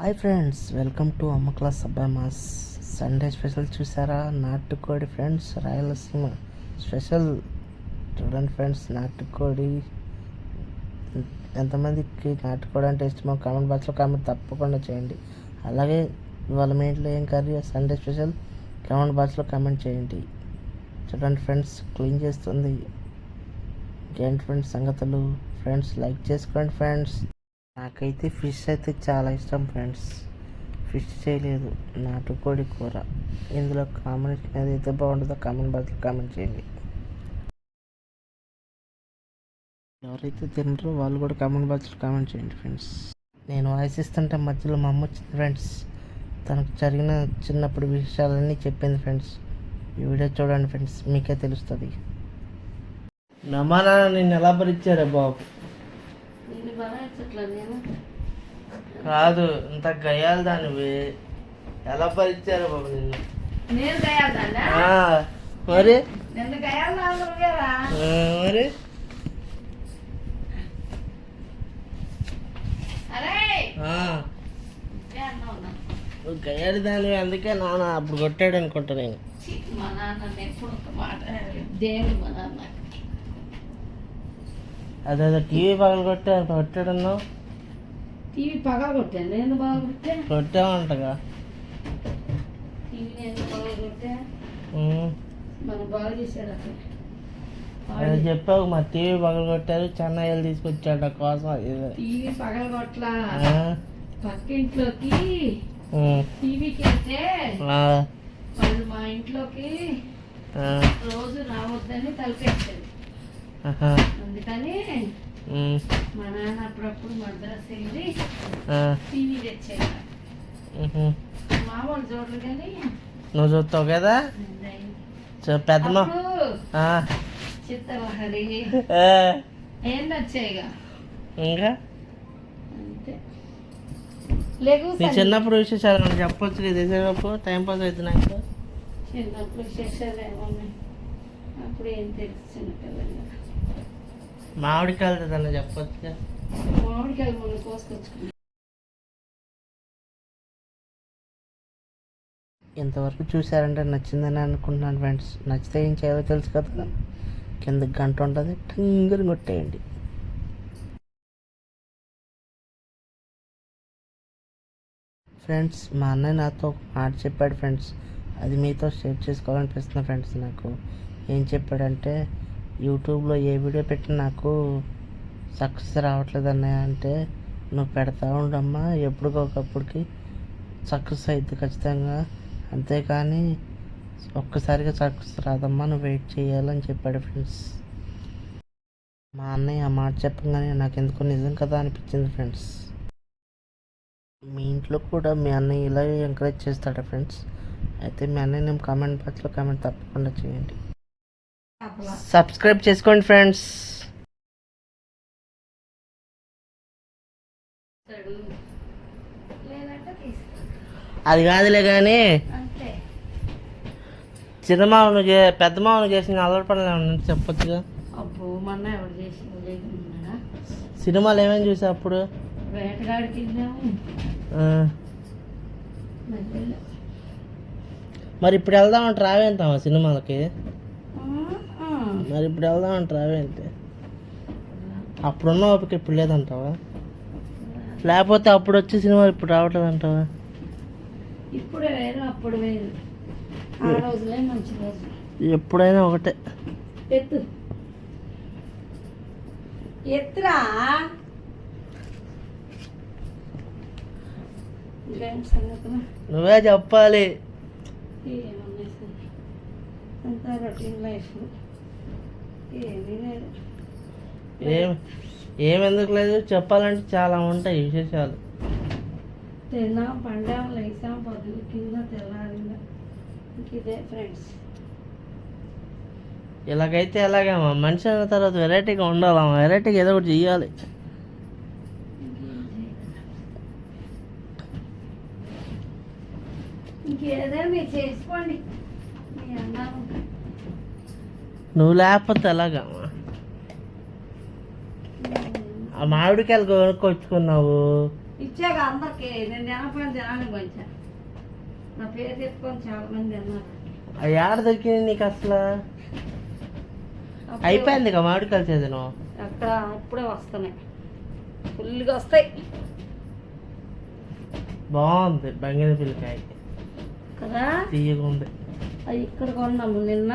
Hi friends welcome to అమ్మ class అబ్బాయి mass. Sunday special చూసారా? నాటుకోడి ఫ్రెండ్స్ రాయలసీమ స్పెషల్. చూడండి ఫ్రెండ్స్ నాటుకోడి. ఎంతమందికి నాటుకోడి అంటే ఇష్టమో కామెంట్ బాక్స్లో కామెంట్ తప్పకుండా చేయండి. అలాగే ఇవాళ మీ ఇంట్లో ఏం కర్రీ? సండే స్పెషల్ కామెంట్ బాక్స్లో కామెంట్ చేయండి. చూడండి ఫ్రెండ్స్ క్లీన్ చేస్తుంది. ఇంకేంటి ఫ్రెండ్స్ సంగతులు? ఫ్రెండ్స్ లైక్ చేసుకోండి ఫ్రెండ్స్. నాకైతే ఫిష్ అయితే చాలా ఇష్టం ఫ్రెండ్స్. ఫిష్ చేయలేదు. నాటుకోడి కూర. ఇందులో కాంబినేషన్ ఏదైతే బాగుంటుందో కామెంట్ బాక్స్లో కామెంట్ చేయండి. ఎవరైతే తినరో వాళ్ళు కూడా కామెంట్ బాక్స్లో కామెంట్ చేయండి ఫ్రెండ్స్. నేను వాయిస్ ఇస్తుంటే మధ్యలో మా అమ్మ వచ్చింది ఫ్రెండ్స్. తనకు జరిగిన చిన్నప్పుడు విషయాలన్నీ చెప్పింది ఫ్రెండ్స్. ఈ వీడియో చూడండి ఫ్రెండ్స్. మీకే తెలుస్తుంది. నమానా నాన్న నిన్ను ఎలా భరించారా బాబు? కాదు ఇంత గయాలు దానివి ఎలా భరించారు బాబు నిన్ను? మరి? మరి? గయాలు దానివి అందుకే నాన్న అప్పుడు కొట్టాడు అనుకుంటా నేను. మా నాన్న ఎప్పుడు మాట దేవుడు మా నాన్న అదే టీవీ పగలు కొట్టా కొట్టాడు అన్నావు టీవీ పగల కొట్టాను. నేను పగల కొట్టా? కొట్టామంటగా టీవీ నేను పగల కొట్టా? ఉమ్, మనం బాగా చేశాడు అక్కడ. అదే చెప్పావు మా టీవీ పగలు కొట్టారు చెన్నైలు తీసుకొచ్చాడు నా కోసం. టీవీ పగల కొట్లా? ఆ, పక్కింట్లోకి టీవీకి వెళ్తే వాళ్ళు మా ఇంట్లోకి రోజు రావద్దని తలపెట్టారు. అందుకని మా నాన్న అప్పుడప్పుడు మద్రాసు వెళ్ళి టీవీ. మామూలు చూడరు కానీ నువ్వు చూస్తావు కదా? ఆ, చిత్తలహరి ఏం నచ్చాయిగా ఇంకా? నీ చిన్నప్పుడు విశేషాలు నాకు చెప్పొచ్చు కదా చేసేటప్పుడు టైం పాస్ అవుతుంది నాకు. చిన్నప్పుడు విశేషాలు ఏమున్నాయి? అప్పుడు ఏం తెలుసు చిన్నపిల్లలు మామిడికాయలు ఏదన్నా చెప్పొచ్చు మామిడికాయలు మొన్న కోసుకొచ్చుకున్నాం. ఇంతవరకు చూసారంటే నచ్చిందని అనుకుంటున్నాను ఫ్రెండ్స్. నచ్చితే ఏం చేయాలో తెలుసు కదా. కింద గంట ఉంటుంది. టింగుని కొట్టేయండి. ఫ్రెండ్స్ మా అన్నయ్య నాతో ఒక మాట చెప్పాడు ఫ్రెండ్స్. అది మీతో షేర్ చేసుకోవాలనిపిస్తుంది ఫ్రెండ్స్ నాకు. ఏం చెప్పాడంటే యూట్యూబ్లో ఏ వీడియో పెట్టినా నాకు సక్సెస్ రావట్లేదు అన్నయ్య అంటే నువ్వు పెడతా ఉండమ్మా ఎప్పటికొకప్పటికి సక్సెస్ అవుతుంది ఖచ్చితంగా. అంతేకాని ఒక్కసారిగా సక్సెస్ రాదమ్మా నువ్వు వెయిట్ చేయాలని చెప్పాడు ఫ్రెండ్స్. మా అన్నయ్య ఆ మాట చెప్పగానే నాకు ఎందుకో నిజం కదా అనిపించింది ఫ్రెండ్స్. మీ ఇంట్లో కూడా మీ అన్నయ్య ఇలా ఎంకరేజ్ చేస్తాడా ఫ్రెండ్స్? అయితే మీ అన్నయ్య నేను కామెంట్ బాక్స్లో కామెంట్ తప్పకుండా చేయండి. సబ్స్క్రైబ్ చేసుకోండి ఫ్రెండ్స్. అది కాదులే కానీ అంతే. చిన్న మామను చే పెద్ద మామను చేసిన ఏమన్నా ఉంటే చెప్పొచ్చుగా? సినిమాలు ఏమేమి చూసా అప్పుడు? మరి ఇప్పుడు వెళ్దామంటే రావేంటావా సినిమాలకి. మరి ఇప్పుడు వెళ్దామంటే రావేంటి అప్పుడున్న ఓపిక ఇప్పుడు లేదంటావా? లేకపోతే అప్పుడు వచ్చే సినిమాలు ఇప్పుడు రావట్లేదు అంటావా? ఇప్పుడు వేరు అప్పుడు వేరు. ఆ రోజులే మంచి రోజు ఎప్పుడైనా ఒకటే. ఎత్తు. ఎత్తురా. నువ్వే చెప్పాలి. అంతా రొటీన్ లైఫ్. ఏం ఏమెందుకు లేదు? చెప్పాలంటే చాలా ఉంటాయి విశేషాలు. తిన్నాం పండాం లేసాం పొద్దున కింద తెల్లారిందా? ఇదే ఫ్రెండ్స్. ఇలాగైతే ఎలాగమ్మా మనిషి అన్న తర్వాత వెరైటీగా ఉండాలమ్మా వెరైటీగా ఏదో ఒకటి చెయ్యాలి. ఇంకేదో మీరు చేసుకోండి. మీ అన్నాను నువ్వు లేకపోతే ఎలాగమ్మా ఆ మామిడికాయలు కొనుక్కొచ్చుకున్నావు. ఇచ్చాక అందరికి నేను తినకపోయిన జనానికి పంచా నా పేరు చెప్పుకొని చాలా మంది తిన్నారు. ఆ ఏడ దొరికింది నీకు అసలు? అప్పుడు అయిపోయింది ఇక మామిడికాయలు సీజను అక్కడ ఇప్పుడే వస్తున్నాయి. ఫుల్గా వస్తాయి. బాగుంది బంగిన పిల్లకాయ కదా? తీయగా ఉంది. అది ఇక్కడ కొన్నాము నిన్న.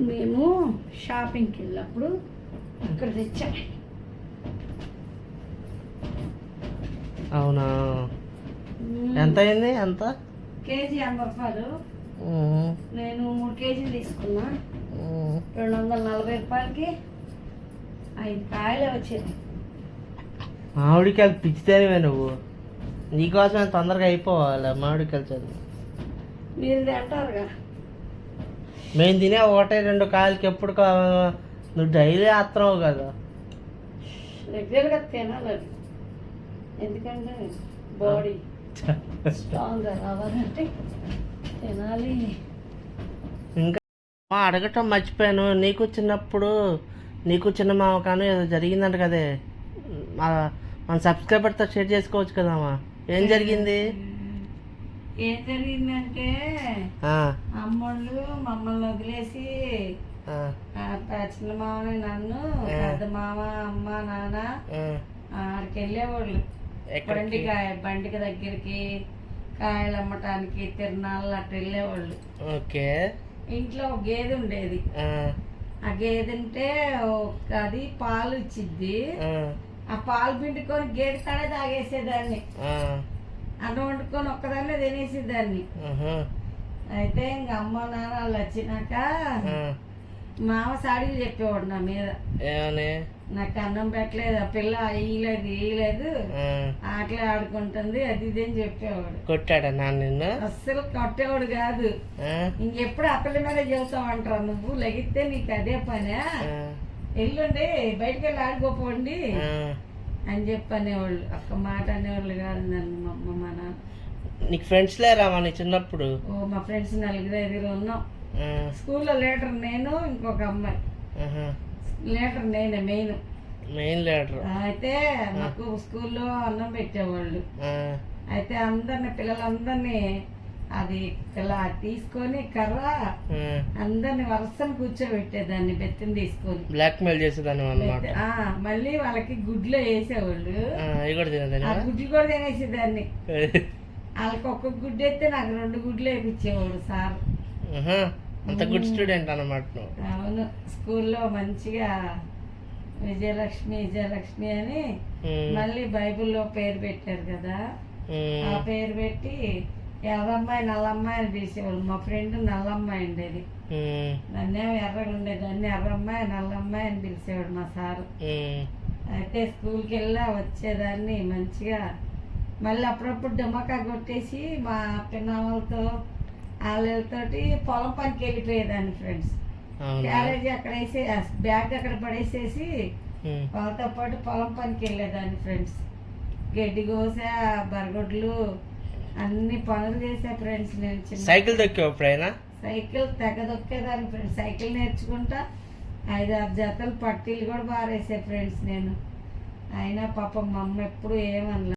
మేము షాపింగ్కి వెళ్ళినప్పుడు ఇక్కడ తెచ్చా. అవునా? ఎంత అయింది ఎంత కేజీ ఎనభై రూపాయలు. నేను మూడు కేజీలు తీసుకున్నా. రెండు వందల నలభై రూపాయలకి ఐదు కాయలే వచ్చేది మామిడికాయలు పిచ్చితేనివే నువ్వు. నీకోసమే తొందరగా అయిపోవాలి మామిడికాయలు చదువు. మీరు తింటారుగా. మేము తినే ఒకటే రెండు కాయలకి ఎప్పుడు నువ్వు డైలీ ఆత్రవు కదా. రెగ్యులర్గా తినాలి ఎందుకంటే బాడీ రావాలంటే తినాలి. ఇంకా అడగటం మర్చిపోయాను. నీకు చిన్నప్పుడు నీకు చిన్న మామ కానీ ఏదో జరిగిందంట కదే. మా మన సబ్స్క్రైబర్తో షేర్ చేసుకోవచ్చు కదమ్మా ఏం జరిగింది? ఏం జరిగిందంటే అమ్మోళ్ళు మమ్మల్ని వదిలేసి చిన్న మామని నన్ను. పెద్ద మామ అమ్మ నాన్న. ఆడికి వెళ్ళేవాళ్ళు. ఎక్కడికి? బండికాయ బండికి దగ్గరికి కాయలు అమ్మటానికి తిరణాలు అట్లా వెళ్ళేవాళ్ళు. ఓకే. ఇంట్లో ఒక గేదె ఉండేది. ఆ, గేదె ఉంటే ఒక అది పాలు ఇచ్చిద్ది. ఆ, పాలు పిండుకొని గేదె కాడే తాగేసేదాన్ని. అన్నం వండుకొని ఒక్కదాన్నే తినేసేదాన్ని అయితే ఇంక అమ్మ నాన్న వాళ్ళు వచ్చినాక. మామ. సాడీలు చెప్పేవాడు నా మీద. నాకు అన్నం పెట్టలేదు ఆ పిల్ల ఇయ్యలేదు ఆ, ఆటలు ఆడుకుంటుంది అది ఇది అని చెప్పేవాడు. కొట్టాడా నాన్న నిన్ను? అస్సలు కొట్టేవాడు కాదు. ఇంకెప్పుడు ఆ పిల్ల మీద చెబుతామంటారా నువ్వు? లెగిస్తే నీకు అదే పనే. ఎల్లుండి బయటికి వెళ్ళి ఆడుకోపోండి. అని చెప్పి అనేవాళ్ళు ఒక్క మాట అనేవాళ్ళు కాదు నన్ను మా అమ్మ మా నాన్న. నీకు ఫ్రెండ్స్ లేరా మన చిన్నప్పుడు? ఓ మా ఫ్రెండ్స్ నలుగురు ఐదుగురు ఉన్నాం. స్కూల్లో లీటర్ నేను ఇంకొక అమ్మాయి. లీటర్ నేనే మెయిన్ మెయిన్ లీడర్ అయితే మాకు స్కూల్లో అన్నం పెట్టేవాళ్ళు. అయితే అందరిని పిల్లలందరినీ అది ఇలా తీసుకొని కర్ర. అందరిని వరుసను కూర్చోబెట్టేదాన్ని బెత్తిని తీసుకొని. బ్లాక్ మెయిల్ చేసేదాన్ని అనమాట బెత్తి- ఆ, మళ్ళీ వాళ్ళకి గుడ్లో వేసేవాళ్ళు. ఆ గుడ్లు కూడా తినేసేదాన్ని. వాళ్ళకి ఒక్క గుడ్డు అయితే నాకు రెండు గుడ్లు వేయించేవాడు సార్. అంత గుడ్ స్టూడెంట్ అన్నమాట నువ్వు. అవును స్కూల్లో మంచిగా విజయలక్ష్మి విజయలక్ష్మి అని మళ్ళీ బైబిల్లో పేరు పెట్టారు కదా. ఆ పేరు పెట్టి ఎర్రమ్మాయి నల్లమ్మాయి అని పిలిచేవాళ్ళు మా ఫ్రెండ్ నల్లమ్మాయి ఉండేది. నన్నేమో ఎర్రగా ఉండేదాన్ని ఎర్రమ్మాయి నల్లమ్మాయి అని పిలిచేవాడు మా సారు. అయితే స్కూల్కి వెళ్ళా వచ్చేదాన్ని మంచిగా. మళ్ళీ అప్పుడప్పుడు డమ్మకా కొట్టేసి మా పిన్నమ్మలతో వాళ్ళతోటి పొలం పనికి వెళ్ళిపోయేదాన్ని ఫ్రెండ్స్. క్యారేజీ అక్కడ వేసే బ్యాగ్ అక్కడ పడేసేసి వాళ్ళతో పాటు పొలం పనికి వెళ్ళేదాన్ని ఫ్రెండ్స్. గడ్డి కోస బరగొడ్లు అన్ని పనులు చేసా ఫ్రెండ్స్ నేను సైకిల్ దొక్కావు ఎప్పుడైనా? సైకిల్ తెగ దొక్కేదాన్ని ఫ్రెండ్స్ సైకిల్ నేర్చుకుంటా. ఐదు ఆరు జతలు పట్టీలు కూడా బారేసే ఫ్రెండ్స్ నేను. అయినా పాపం మా అమ్మ ఎప్పుడు ఏమనలే.